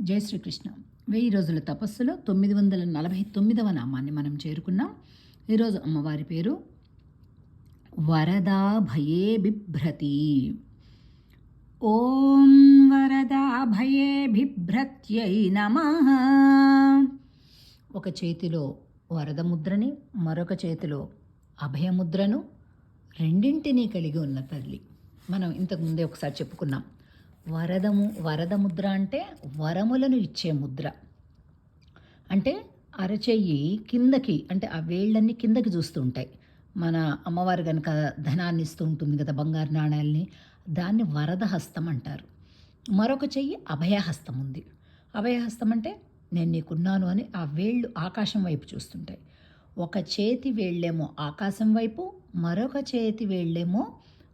జై శ్రీకృష్ణ. వెయ్యి రోజుల తపస్సులో తొమ్మిది వందల నలభై తొమ్మిదవ నామాన్ని మనం చేరుకున్నాం. ఈరోజు అమ్మవారి పేరు వరదా భయే బిభ్రతి. ఓం వరదా భయే బిభ్రత్యై నమ. ఒక చేతిలో వరద ముద్రని మరొక చేతిలో అభయముద్రను రెండింటినీ కలిగి ఉన్న తల్లి. మనం ఇంతకుముందే ఒకసారి చెప్పుకున్నాం. వరదము వరద ముద్ర అంటే వరములను ఇచ్చే ముద్ర. అంటే అరచెయ్యి కిందకి అంటే ఆ వేళ్ళన్నీ కిందకి చూస్తూ ఉంటాయి. మన అమ్మవారు కనుక ధనాన్ని ఇస్తూ ఉంటుంది కదా బంగారు నాణ్యాల్ని దాన్ని వరద హస్తం అంటారు. మరొక చెయ్యి అభయహస్తం ఉంది. అభయహస్తం అంటే నేను నీకున్నాను అని ఆ వేళ్ళు ఆకాశం వైపు చూస్తుంటాయి. ఒక చేతి వేళ్ళేమో ఆకాశం వైపు మరొక చేతి వేళ్ళేమో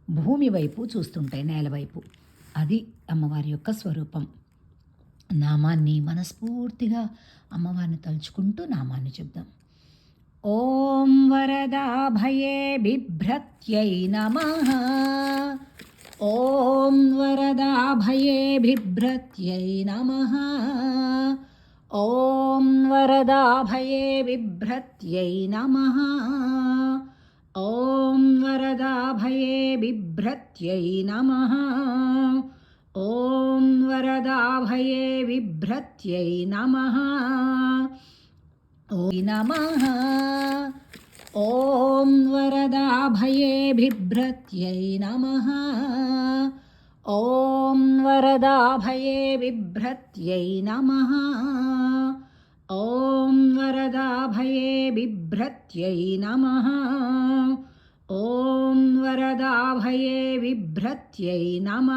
భూమి వైపు చూస్తుంటాయి నేల వైపు. అది అమ్మవారి యొక్క స్వరూపం. నామాన్ని మనస్ఫూర్తిగా అమ్మవారిని తలుచుకుంటూ నామాన్ని చెప్దాం. ఓం వరదాభయే బిభ్రత్యై నమ. ఓం వరదాభయే బిభ్రత్యై నమ. ఓం వరదాభయే బిభ్రత్యై నమ. ఓం వరదాభయే బిభ్రత్యై నమ ఓం వరదాభయే బిభ్రత్యై నమ ఓ నమ ఓం వరదాభయే బిభ్రత్యై నమ ఓం వరదాభయే బిభ్రత్యై నమ ఓం వరదాభయే బిభ్రత్యై నమ ఓం వరదాభయే బిభ్రత్యై నమ